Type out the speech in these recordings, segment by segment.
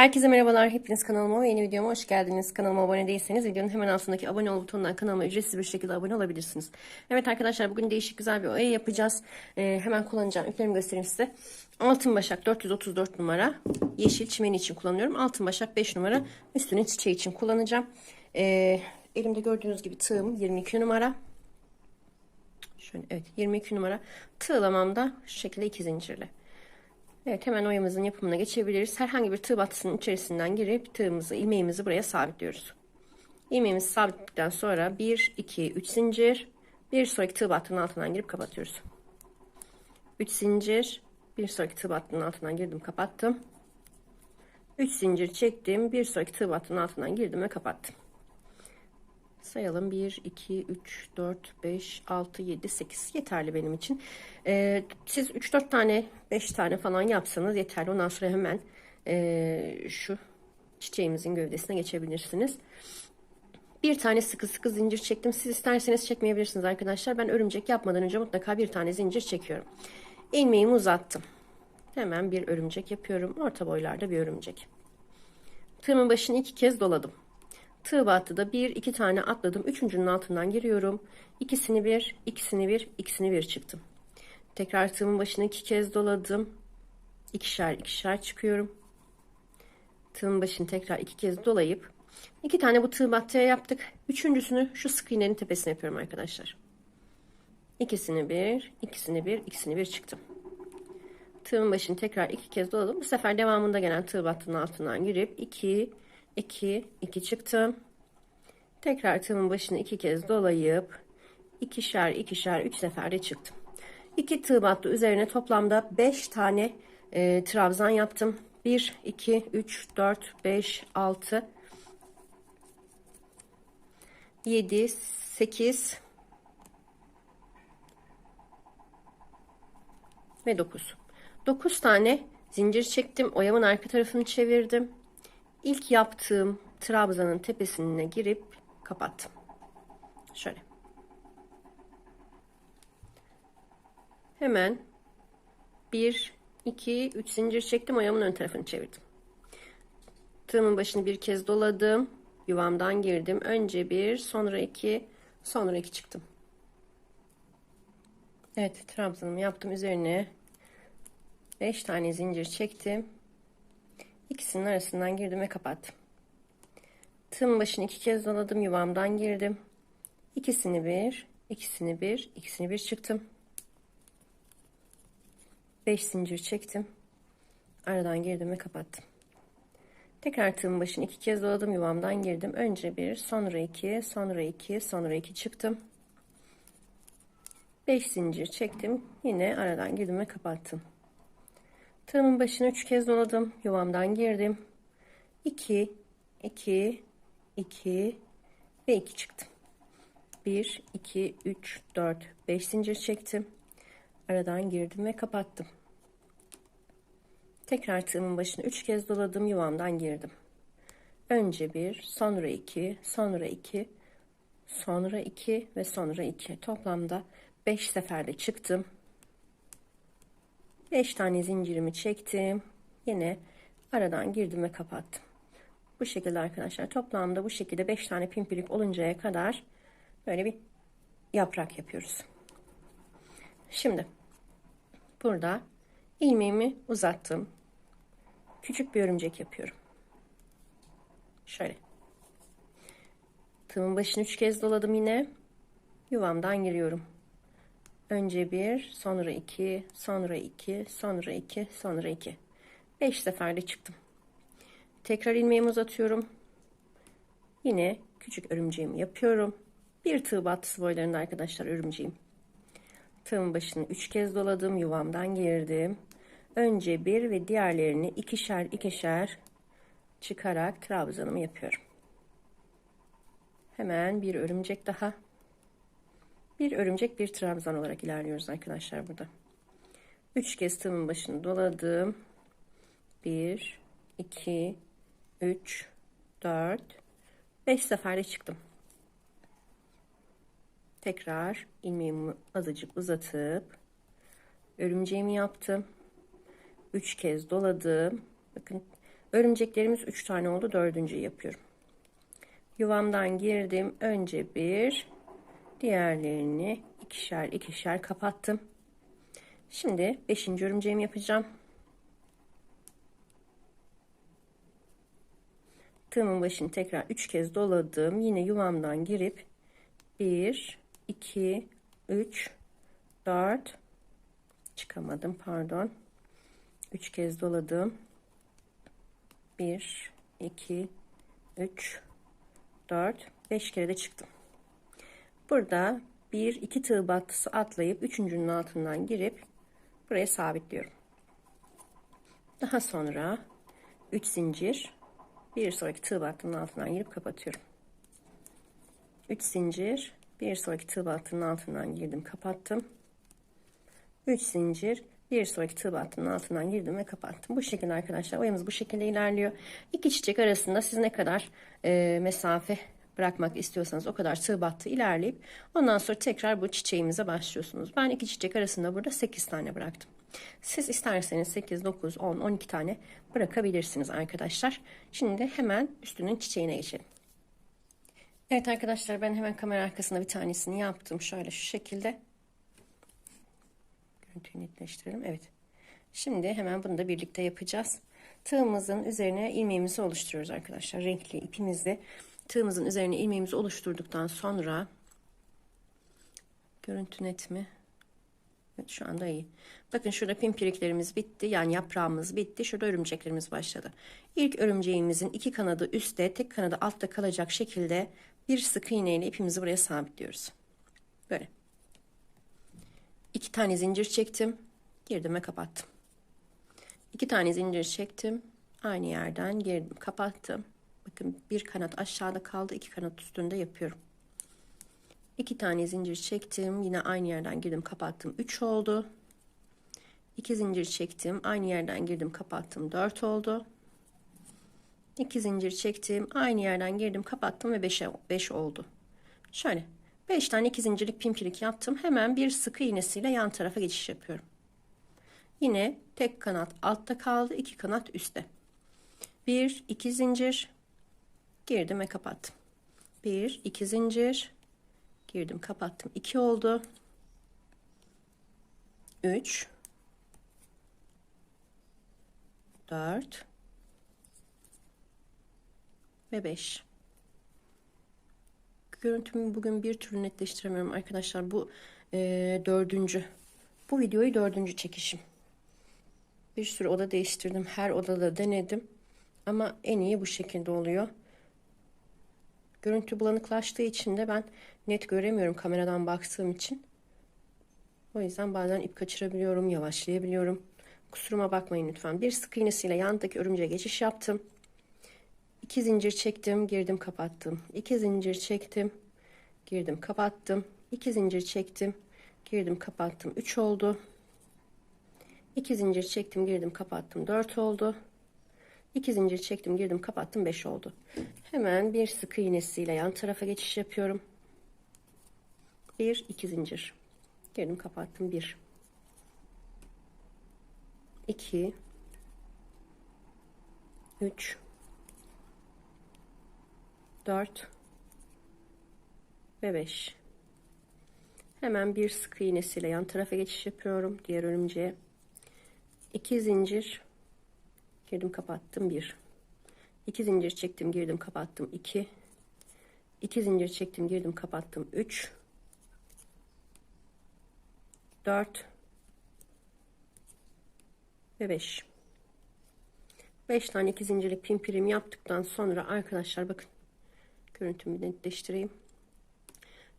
Herkese merhabalar. Hepiniz kanalıma ve yeni videoma hoş geldiniz. Kanalıma abone değilseniz videonun hemen altındaki abone ol butonundan kanalıma ücretsiz bir şekilde abone olabilirsiniz. Evet arkadaşlar bugün değişik güzel bir oya yapacağız. Ee, hemen kullanacağım iplerimi göstereyim size. Altın başak 434 numara. Yeşil çimeni için kullanıyorum. Altın başak 5 numara. Üstünün çiçeği için kullanacağım. Ee, elimde gördüğünüz gibi tığım 22 numara. Şöyle evet 22 numara. Tığlamam da şu şekilde iki zincirli. Evet hemen oyamızın yapımına geçebiliriz. Herhangi bir tığ battısının içerisinden girip tığımızı, ilmeğimizi buraya sabitliyoruz. İlmeğimizi sabitledikten sonra 1, 2, 3 zincir. Bir sonraki tığ battının altından girip kapatıyoruz. 3 zincir. Bir sonraki tığ battının altından girdim kapattım. 3 zincir çektim. Bir sonraki tığ battının altından girdim ve kapattım. Sayalım 1, 2, 3, 4, 5, 6, 7, 8 yeterli benim için. Ee, siz 3, 4 tane 5 tane falan yapsanız yeterli. Ondan sonra hemen e, şu çiçeğimizin gövdesine geçebilirsiniz. Bir tane sıkı sıkı zincir çektim. Siz isterseniz çekmeyebilirsiniz arkadaşlar. Ben örümcek yapmadan önce mutlaka bir tane zincir çekiyorum. İlmeğimi uzattım. Hemen bir örümcek yapıyorum. Orta boylarda bir örümcek. Tığımın başını iki kez doladım. Tığ battıda bir iki tane atladım. Üçüncünün altından giriyorum. İkisini bir, ikisini bir, ikisini bir çıktım. Tekrar tığımın başına iki kez doladım. İkişer ikişer çıkıyorum. Tığın başını tekrar iki kez dolayıp iki tane bu tığ battıya yaptık. Üçüncüsünü şu sık iğnenin tepesine yapıyorum arkadaşlar. İkisini bir, ikisini bir, ikisini bir çıktım. Tığın başını tekrar iki kez doladım. Bu sefer devamında gelen tığ battının altından girip iki, 2 2 çıktım. Tekrar tığımın başını iki kez dolayıp ikişer ikişer üç seferde çıktım. 2 tığ battı üzerine toplamda 5 tane e, trabzan yaptım. 1 2 3 4 5 6 7 8 ve 9. 9 tane zincir çektim. Oyamın arka tarafını çevirdim. İlk yaptığım trabzanın tepesine girip kapattım. Şöyle. Hemen 1, 2, 3 zincir çektim. Ayağımın ön tarafını çevirdim. Tığımın başını bir kez doladım. Yuvamdan girdim. Önce bir, sonra iki, sonra iki çıktım. Evet, trabzanımı yaptım. Üzerine 5 tane zincir çektim. İkisinin arasından girdim ve kapattım. Tığın başını iki kez doladım. Yuvamdan girdim. İkisini bir, ikisini bir, ikisini bir çıktım. Beş zincir çektim. Aradan girdim ve kapattım. Tekrar tığın başını iki kez doladım. Yuvamdan girdim. Önce bir, sonra iki, sonra iki, sonra iki çıktım. Beş zincir çektim. Yine aradan girdim ve kapattım. Tığımın başına üç kez doladım. Yuvamdan girdim. 2, 2, 2 ve 2 çıktım. 1, 2, 3, 4, 5 zincir çektim. Aradan girdim ve kapattım. Tekrar tığımın başına 3 kez doladım. Yuvamdan girdim. Önce 1, sonra 2, sonra 2, sonra 2 ve sonra 2. Toplamda 5 seferde çıktım. 5 tane zincirimi çektim. Yine aradan girdim ve kapattım. Bu şekilde arkadaşlar toplamda bu şekilde 5 tane pimpirik oluncaya kadar böyle bir yaprak yapıyoruz. Şimdi burada ilmeğimi uzattım. Küçük bir örümcek yapıyorum. Şöyle. Tığımın başını 3 kez doladım yine. Yuvamdan giriyorum. Önce bir, sonra iki, sonra iki, sonra iki, sonra iki. Beş seferde çıktım. Tekrar ilmeğimi uzatıyorum. Yine küçük örümceğimi yapıyorum. Bir tığ battısı boylarında arkadaşlar örümceğim. Tığın başını üç kez doladım. Yuvamdan girdim. Önce bir ve diğerlerini ikişer ikişer çıkarak trabzanımı yapıyorum. Hemen bir örümcek daha. Bir örümcek bir trabzan olarak ilerliyoruz arkadaşlar burada. Üç kez tığımın başını doladım. Bir, iki, üç, dört, beş seferde çıktım. Tekrar ilmeğimi azıcık uzatıp örümceğimi yaptım. Üç kez doladım. Bakın Örümceklerimiz 3 tane oldu. Dördüncüyü yapıyorum. Yuvamdan girdim. Önce bir, diğerlerini ikişer ikişer kapattım. Şimdi 5. örümceğimi yapacağım. Tığımın başını tekrar 3 kez doladım. Yine yuvamdan girip 1, 2, 3, 4 çıkamadım pardon. 3 kez doladım. 1, 2, 3, 4, 5 kere de çıktım. Burada bir iki tığ battısı atlayıp üçüncünün altından girip buraya sabitliyorum. Daha sonra 3 zincir bir sonraki tığ battının altından girip kapatıyorum. 3 zincir bir sonraki tığ battının altından girdim kapattım. 3 zincir bir sonraki tığ battının altından girdim ve kapattım. Bu şekilde arkadaşlar oyamız bu şekilde ilerliyor. İki çiçek arasında siz ne kadar e, mesafe bırakmak istiyorsanız o kadar tığ battı ilerleyip ondan sonra tekrar bu çiçeğimize başlıyorsunuz. Ben iki çiçek arasında burada 8 tane bıraktım. Siz isterseniz 8, 9, 10, 12 tane bırakabilirsiniz arkadaşlar. Şimdi hemen üstünün çiçeğine geçelim. Evet arkadaşlar ben hemen kamera arkasında bir tanesini yaptım. Şöyle şu şekilde. Görüntüyü netleştirelim. Evet. Şimdi hemen bunu da birlikte yapacağız. Tığımızın üzerine ilmeğimizi oluşturuyoruz arkadaşlar. Renkli ipimizle tığımızın üzerine ilmeğimizi oluşturduktan sonra görüntü net mi? Evet, şu anda iyi. Bakın şurada pimpiriklerimiz bitti. Yani yaprağımız bitti. Şurada örümceklerimiz başladı. İlk örümceğimizin iki kanadı üstte, tek kanadı altta kalacak şekilde bir sık iğne ile ipimizi buraya sabitliyoruz. Böyle. İki tane zincir çektim. Girdim ve kapattım. İki tane zincir çektim. Aynı yerden girdim, kapattım. Bakın bir kanat aşağıda kaldı, iki kanat üstünde yapıyorum. İki tane zincir çektim. Yine aynı yerden girdim, kapattım. Üç oldu. İki zincir çektim. Aynı yerden girdim, kapattım. Dört oldu. İki zincir çektim. Aynı yerden girdim, kapattım ve beşe, beş oldu. Şöyle. Beş tane iki zincirlik pimpirik yaptım. Hemen bir sık iğnesiyle yan tarafa geçiş yapıyorum. Yine tek kanat altta kaldı. iki kanat üstte. Bir, iki zincir. Girdim ve kapattım. Bir, iki zincir. Girdim, kapattım. 2 oldu. 3 4 ve 5 görüntümü bugün bir türlü netleştiremiyorum arkadaşlar. Bu e, dördüncü. Bu videoyu dördüncü çekişim. Bir sürü oda değiştirdim. Her odada denedim. Ama en iyi bu şekilde oluyor Görüntü bulanıklaştığı için de ben net göremiyorum kameradan baktığım için. O yüzden bazen ip kaçırabiliyorum, yavaşlayabiliyorum. Kusuruma bakmayın lütfen. Bir sık iğnesiyle yandaki örümceğe geçiş yaptım. İki zincir çektim, girdim, kapattım. İki zincir çektim, girdim, kapattım. İki zincir çektim, girdim, kapattım. Üç oldu. İki zincir çektim, girdim, kapattım. Dört oldu. 2 zincir çektim girdim kapattım 5 oldu. Hemen bir sık iğnesiyle yan tarafa geçiş yapıyorum. 1 2 zincir. Girdim kapattım 1 2 3 4 ve 5 hemen bir sık iğnesiyle yan tarafa geçiş yapıyorum diğer örümceğe. 2 zincir girdim kapattım. 1 2 zincir çektim girdim kapattım. 2 2 zincir çektim girdim kapattım. 3 4 ve 5 5 tane 2 zincirlik pimpirim yaptıktan sonra arkadaşlar bakın görüntümü netleştireyim.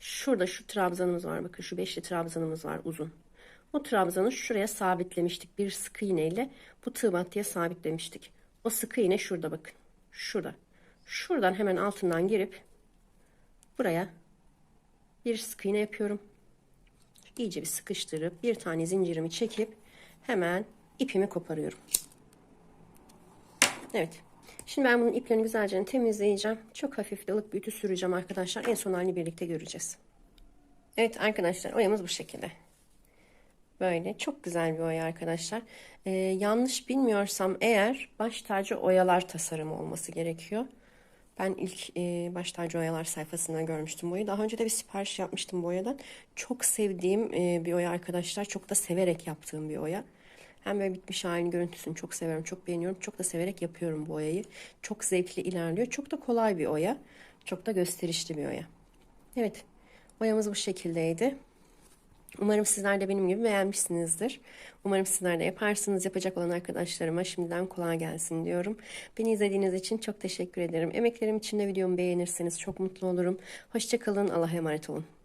Şurada şu trabzanımız var bakın şu beşli trabzanımız var uzun o trabzanı şuraya sabitlemiştik. Bir sık iğne ile bu tığ battıya sabitlemiştik. O sık iğne şurada bakın. Şurada. Şuradan hemen altından girip buraya bir sık iğne yapıyorum. İyice bir sıkıştırıp bir tane zincirimi çekip hemen ipimi koparıyorum. Evet. Şimdi ben bunun iplerini güzelce temizleyeceğim. Çok hafif de ılık bir ütü süreceğim arkadaşlar. En son halini birlikte göreceğiz. Evet arkadaşlar oyamız bu şekilde. Böyle çok güzel bir oya arkadaşlar. Ee, yanlış bilmiyorsam eğer baş tacı oyalar tasarımı olması gerekiyor. Ben ilk e, baş tacı oyalar sayfasında görmüştüm boyayı. Daha önce de bir sipariş yapmıştım boyadan. Çok sevdiğim e, bir oya arkadaşlar. Çok da severek yaptığım bir oya. Hem böyle bitmiş halini görüntüsünü çok seviyorum, çok beğeniyorum. Çok da severek yapıyorum bu oyayı. Çok zevkli ilerliyor. Çok da kolay bir oya. Çok da gösterişli bir oya. Evet, oyamız bu şekildeydi. Umarım sizler de benim gibi beğenmişsinizdir. Umarım sizler de yaparsınız. Yapacak olan arkadaşlarıma şimdiden kolay gelsin diyorum. Beni izlediğiniz için çok teşekkür ederim. Emeklerim için de videomu beğenirseniz çok mutlu olurum. Hoşçakalın. Allah'a emanet olun.